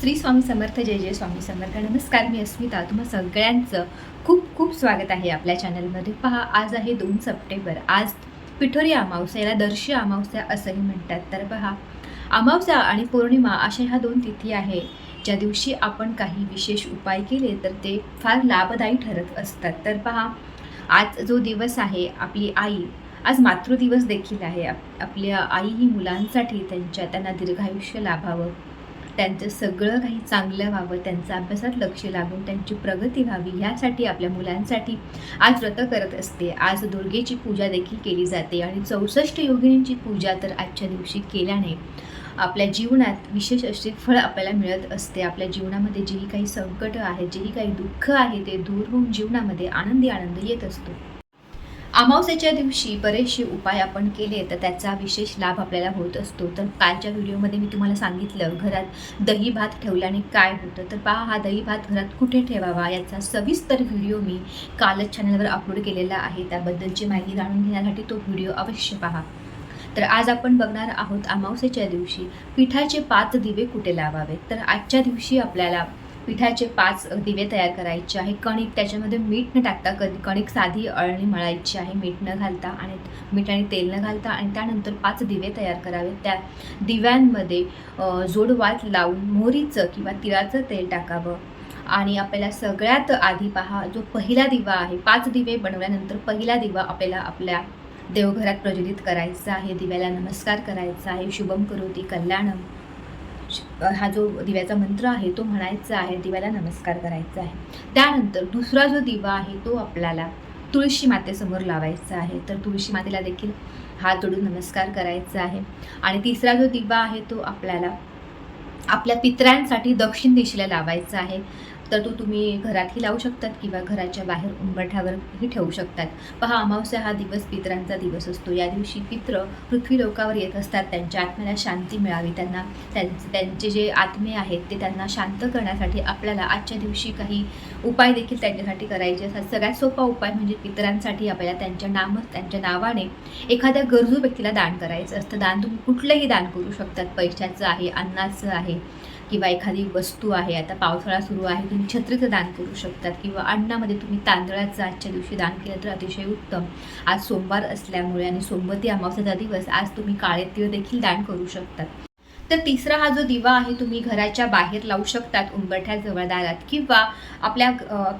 श्री स्वामी समर्थ जय जय स्वामी समर्थ. नमस्कार मी अस्मिता. तुम्हा सगळ्यांचं खूप खूप स्वागत आहे आपल्या चॅनलमध्ये. पहा आज आहे दोन सप्टेंबर. आज पिठोरी अमावस्या याला दर्शी अमावस्या असंही म्हणतात. तर पहा अमावस्या आणि पौर्णिमा अशा ह्या दोन तिथी आहे ज्या दिवशी आपण काही विशेष उपाय केले तर ते फार लाभदायी ठरत असतात. तर पहा आज जो दिवस आहे आपली आई आज मातृदिवस देखील आहे. आप आपल्या आई ही मुलांसाठी त्यांच्या त्यांना दीर्घायुष्य लाभावं. त्यांचं सगळं काही चांगलं व्हावं त्यांचा अभ्यासात लक्ष लागून त्यांची प्रगती व्हावी यासाठी आपल्या मुलांसाठी आज व्रत करत असते. आज दुर्गेची पूजा देखील केली जाते आणि चौसष्ट योगिनींची पूजा तर आजच्या दिवशी केल्याने आपल्या जीवनात विशेष असे फळ आपल्याला मिळत असते. आपल्या जीवनामध्ये जेही काही संकट आहेत जेही काही दुःख आहे ते दूर होऊन जीवनामध्ये आनंदी आनंद येत असतो. अमावस्याच्या दिवशी बरेचसे उपाय आपण केले तर त्याचा विशेष लाभ आपल्याला होत असतो. तर कालच्या व्हिडिओमध्ये मी तुम्हाला सांगितलं घरात दही भात ठेवल्याने काय होतं? तर पहा हा दही भात घरात कुठे ठेवावा? याचा सविस्तर व्हिडिओ मी कालच चॅनलवर अपलोड केलेला आहे. त्याबद्दलची माहिती जाणून घेण्यासाठी तो व्हिडिओ अवश्य पहा. तर आज आपण बघणार आहोत अमावस्याच्या दिवशी पिठाचे पाच दिवे कुठे लावावेत? तर आजच्या दिवशी आपल्याला पिठाचे पाच दिवे तयार करायचे आहे. कणिक त्याच्यामध्ये मीठ न टाकता क कणिक साधी अळणी मळायची आहे. मीठ न घालता आणि मीठ आणि तेल न घालता आणि त्यानंतर पाच दिवे तयार करावे. त्या दिव्यांमध्ये जोडवात लावून मोहरीचं किंवा तिळाचं तेल टाकावं. आणि आपल्याला सगळ्यात आधी पहा जो पहिला दिवा आहे पाच दिवे बनवल्यानंतर पहिला दिवा आपल्याला आपल्या देवघरात प्रज्वलित करायचा आहे. दिव्याला नमस्कार करायचा आहे. शुभम करोती कल्याणम. हा जो दिव्याचा मंत्र आहे तो म्हणायचा आहे दिव्याला नमस्कार करायचा आहे. त्यानंतर दुसरा जो दिवा आहे तो आपल्याला तुळशी मातेसमोर लावायचा आहे. तर तुळशी मातेला देखील हात जोडून नमस्कार करायचा आहे. आणि तिसरा जो दिवा आहे तो आपल्याला आपल्या पित्रांसाठी दक्षिण दिशेला लावायचा आहे. तर तो तुम्ही घरातही लावू शकतात किंवा घराच्या बाहेर उंबरठ्यावरही ठेवू शकतात. पहा अमावस्या हा दिवस पितरांचा दिवस असतो. या दिवशी पित्र पृथ्वी लोकावर येत असतात. त्यांच्या आत्म्याला शांती मिळावी. त्यांना त्यांचे त्यांचे जे आत्मे आहेत ते त्यांना शांत करण्यासाठी आपल्याला आजच्या दिवशी काही उपाय देखील त्यांच्यासाठी करायचे असतात. सगळ्यात सोपा उपाय म्हणजे पितरांसाठी आपल्याला त्यांच्या नाम त्यांच्या नावाने एखाद्या गरजू व्यक्तीला दान करायचं असतं. दान तुम्ही कुठलंही दान करू शकतात. पैशाचं आहे अन्नाचं आहे किंवा एखादी वस्तू आहे आता पावसाळा सुरू आहे तुम्ही छत्रीचं दान करू शकतात किंवा अन्नामध्ये तुम्ही तांदळाचं आजच्या दिवशी दान केलं तर अतिशय उत्तम. आज सोमवार असल्यामुळे आणि सोमवती अमावस्याचा दिवस आज तुम्ही काळे तीळ देखील दान करू शकतात. तर तिसरा हा जो दिवा आहे तुम्ही घराच्या बाहेर लावू शकतात उंबरठ्याजवळ दारात किंवा आपल्या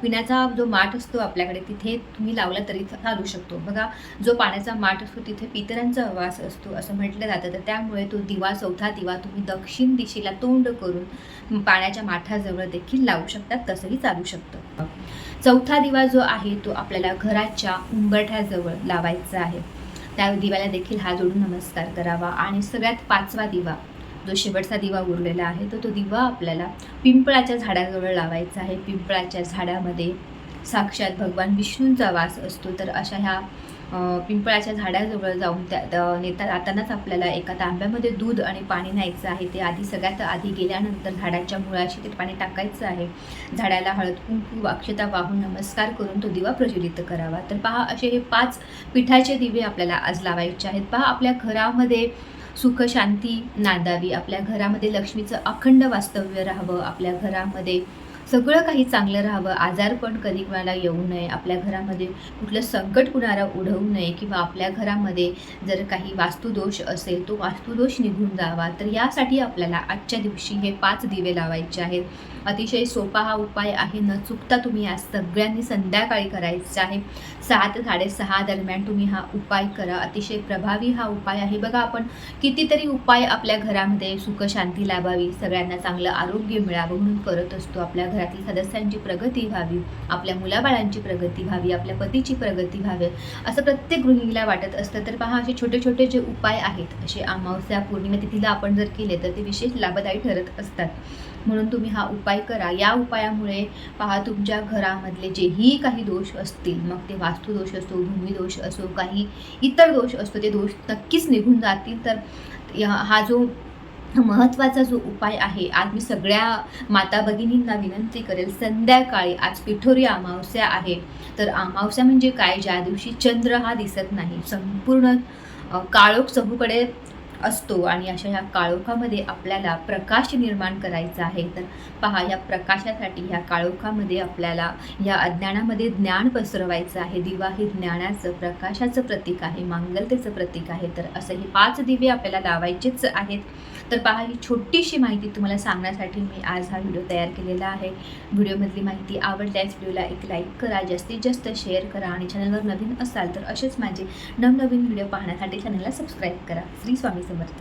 पिण्याचा जो माठ असतो आपल्याकडे तिथे तुम्ही लावला तरी चालू शकतो. बघा जो पाण्याचा माठ असतो तिथे पितरांचा वास असतो असं म्हटलं जातं. तर त्यामुळे तो दिवा चौथा दिवा तुम्ही दक्षिण दिशेला तोंड करून पाण्याच्या माठाजवळ देखील लावू शकतात तसंही चालू शकतं. चौथा दिवा जो आहे तो आपल्याला घराच्या उंबरठ्याजवळ लावायचा आहे. त्या दिव्याला देखील हात जोडून नमस्कार करावा. आणि सगळ्यात पाचवा दिवा जो शेवटचा दिवा उरलेला आहे तर तो दिवा आपल्याला पिंपळाच्या झाडाजवळ लावायचा आहे. पिंपळाच्या झाडामध्ये साक्षात भगवान विष्णूंचा वास असतो. तर अशा ह्या पिंपळाच्या झाडाजवळ जाऊन त्या त्या- नेता जातानाच आपल्याला एका तांब्यामध्ये दूध आणि पाणी न्यायचं आहे. ते आधी सगळ्यात आधी गेल्यानंतर झाडाच्या मुळाशी ते पाणी टाकायचं आहे. झाडाला हळद कुंकू अक्षता वाहून नमस्कार करून तो दिवा प्रज्वलित करावा. तर पहा असे हे पाच पिठाचे दिवे आपल्याला आज लावायचे आहेत. पहा आपल्या घरामध्ये सुख शांती नांदावी. आपल्या घरामध्ये लक्ष्मीचं अखंड वास्तव्य राहावं. आपल्या घरामध्ये सगळं काही चांगलं राहावं आजारपण कधी कुणाला येऊ नये आपल्या घरामध्ये कुठलं संकट कुणाला उडवू नये किंवा आपल्या घरामध्ये जर काही वास्तुदोष असेल तो वास्तुदोष निघून जावा. तर यासाठी आपल्याला आजच्या दिवशी हे पाच दिवे लावायचे आहेत. अतिशय सोपा हा उपाय आहे न चुकता तुम्ही आज सगळ्यांनी संध्याकाळी करायचा आहे. सात साडेसहा दरम्यान तुम्ही हा उपाय करा. अतिशय प्रभावी हा उपाय आहे. बघा आपण कितीतरी उपाय आपल्या घरामध्ये सुखशांती लाभावी सगळ्यांना चांगलं आरोग्य मिळावं म्हणून करत असतो आपल्या घरातील सदस्यांची प्रगती व्हावी आपल्या मुलाबाळांची प्रगती व्हावी आपल्या पतीची प्रगती व्हावी असं प्रत्येक गृहिणीला वाटत असतं. तर पहा असे छोटे छोटे जे उपाय आहेत असे अमावस्या पौर्णिमा तिथीला आपण जर केले तर ते विशेष लाभदायी ठरत असतात. म्हणून तुम्ही हा उपाय करा. या उपायामुळे पहा तुमच्या घरामधले जेही काही दोष असतील मग ते वास्तुदोष असो भूमिदोष असो काही इतर दोष असतो ते दोष नक्कीच निघून जातील. तर या- हा जो महत्त्वाचा जो उपाय आहे आज मी सगळ्या माता भगिनींना विनंती करेल संध्याकाळी आज पिठोरी अमावस्या आहे. तर अमावस्या म्हणजे काय? ज्या दिवशी चंद्र हा दिसत नाही. संपूर्ण काळोख चहूकडे असतो आणि अशा ह्या काळोखामध्ये आपल्याला प्रकाश निर्माण करायचा आहे तर पहा या प्रकाशासाठी ह्या काळोखामध्ये आपल्याला या अज्ञानामध्ये ज्ञान पसरवायचं आहे. दिवा हे ज्ञानाचं प्रकाशाचं प्रतीक आहे मांगलतेचं प्रतीक आहे तर असं हे पाच दिवे आपल्याला लावायचेच आहेत. तर पहा ही छोटीशी माहिती तुम्हाला सांगण्यासाठी मी आज हा व्हिडिओ तयार केलेला आहे. व्हिडिओमधली माहिती आवडल्यास व्हिडिओला एक लाईक करा जास्तीत जास्त शेअर करा आणि चॅनलवर नवीन असाल तर असेच माझे नवनवीन व्हिडिओ पाहण्यासाठी चॅनलला सबस्क्राईब करा. श्री स्वामी समर्थ